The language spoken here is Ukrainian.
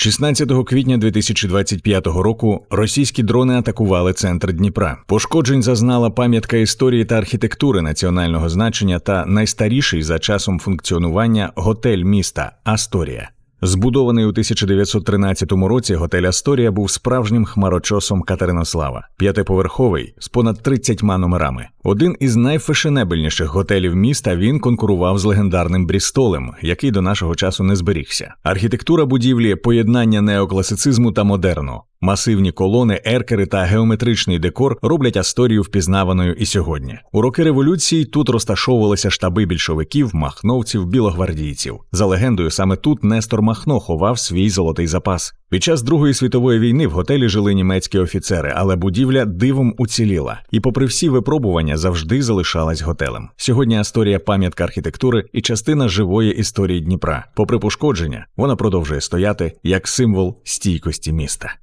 16 квітня 2025 року російські дрони атакували центр Дніпра. Пошкоджень зазнала пам'ятка історії та архітектури національного значення та найстаріший за часом функціонування готель міста Асторія. Збудований у 1913 році готель Асторія був справжнім хмарочосом Катеринослава, п'ятиповерховий з понад 30 номерами. Один із найфешенебельніших готелів міста він конкурував з легендарним Брістолем, який до нашого часу не зберігся. Архітектура будівлі поєднання неокласицизму та модерну. Масивні колони, еркери та геометричний декор роблять Асторію впізнаваною і сьогодні. У роки революції тут розташовувалися штаби більшовиків, махновців, білогвардійців. За легендою, саме тут Нестор Махно ховав свій золотий запас. Під час Другої світової війни в готелі жили німецькі офіцери, але будівля дивом уціліла, і, попри всі випробування, завжди залишалась готелем. Сьогодні Асторія пам'ятка архітектури і частина живої історії Дніпра. Попри пошкодження, вона продовжує стояти як символ стійкості міста.